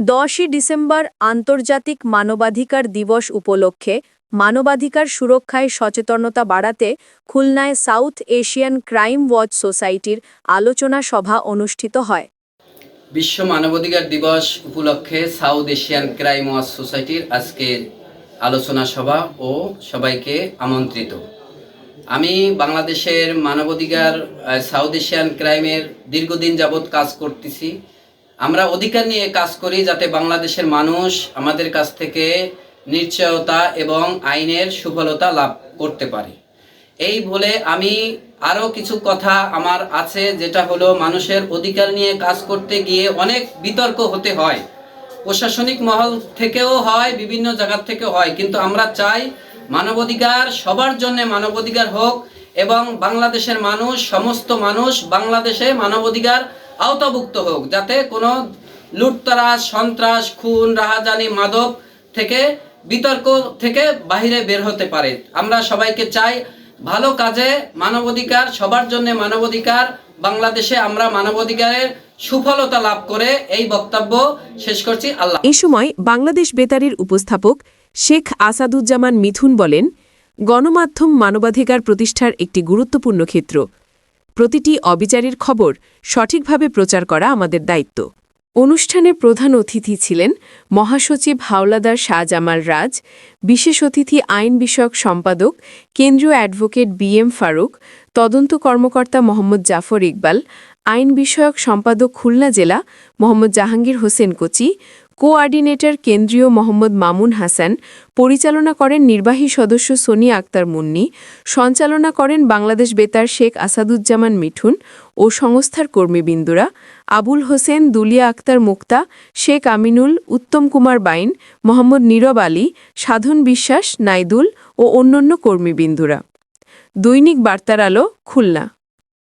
দশই ডিসেম্বর আন্তর্জাতিক মানবাধিকার দিবস উপলক্ষে মানবাধিকার সুরক্ষায় সচেতনতা বাড়াতে খুলনায় সাউথ এশিয়ান ক্রাইম ওয়াচ সোসাইটির আলোচনা সভা অনুষ্ঠিত হয়। বিশ্ব মানবাধিকার দিবস উপলক্ষে সাউথ এশিয়ান ক্রাইম ওয়াচ সোসাইটির আজকের আলোচনা সভা ও সবাইকে আমন্ত্রিত। আমি বাংলাদেশের মানবাধিকার সাউথ এশিয়ান ক্রাইমের দীর্ঘদিন যাবৎ কাজ করতেছি। আমরা অধিকার নিয়ে কাজ করি যাতে বাংলাদেশের মানুষ আমাদের কাছ থেকে নিশ্চয়তা এবং আইনের সুফলতা লাভ করতে পারে। এই বলে আমি আরও কিছু কথা আমার আছে, যেটা হলো মানুষের অধিকার নিয়ে কাজ করতে গিয়ে অনেক বিতর্ক হতে হয়। প্রশাসনিক মহল থেকেও হয়, বিভিন্ন জায়গার থেকে হয়। কিন্তু আমরা চাই মানবাধিকার সবার জন্য মানবাধিকার হোক এবং বাংলাদেশের মানুষ, সমস্ত মানুষ বাংলাদেশে মানবাধিকার আওতাভুক্ত হোক, যাতে কোনো লুটতরাজ, সন্ত্রাস, খুন, রাহাজানি, মাদক থেকে বিতর্ক থেকে বাহিরে বের হতে পারে। আমরা সবাইকে চাই ভালো কাজে মানবাধিকার, সবার জন্য মানবাধিকার, বাংলাদেশে আমরা মানবাধিকারের সুফলতা লাভ করে এই বক্তব্য শেষ করছি। আল্লাহ এ সময় বাংলাদেশ বেতারের উপস্থাপক শেখ আসাদুজ্জামান মিথুন বলেন, গণমাধ্যম মানবাধিকার প্রতিষ্ঠার একটি গুরুত্বপূর্ণ ক্ষেত্র। প্রতিটি অবিচারের খবর সঠিকভাবে প্রচার করা আমাদের দায়িত্ব। অনুষ্ঠানে প্রধান অতিথি ছিলেন মহাসচিব হাওলাদার শাহজামাল রাজ, বিশেষ অতিথি আইন বিষয়ক সম্পাদক, কেন্দ্রীয় অ্যাডভোকেট বি এম ফারুক, তদন্ত কর্মকর্তা মোহাম্মদ জাফর ইকবাল আইন বিষয়ক সম্পাদক খুলনা জেলা মোহাম্মদ জাহাঙ্গীর হোসেন কোচি, কোঅর্ডিনেটর কেন্দ্রীয় মোহাম্মদ মামুন হাসান, পরিচালনা করেন নির্বাহী সদস্য সোনিয়া আক্তার মুন্নি, সঞ্চালনা করেন বাংলাদেশ বেতার শেখ আসাদুজ্জামান মিঠুন ও সংস্থার কর্মীবৃন্দুরা, আবুল হোসেন, দুলিয়া আক্তার মুক্তা, শেখ আমিনুল, উত্তম কুমার বাইন, মোহাম্মদ নীরব আলী, সাধন বিশ্বাস, নাইদুল ও অন্যান্য কর্মীবৃন্দুরা। দৈনিক বার্তার আলো, খুলনা।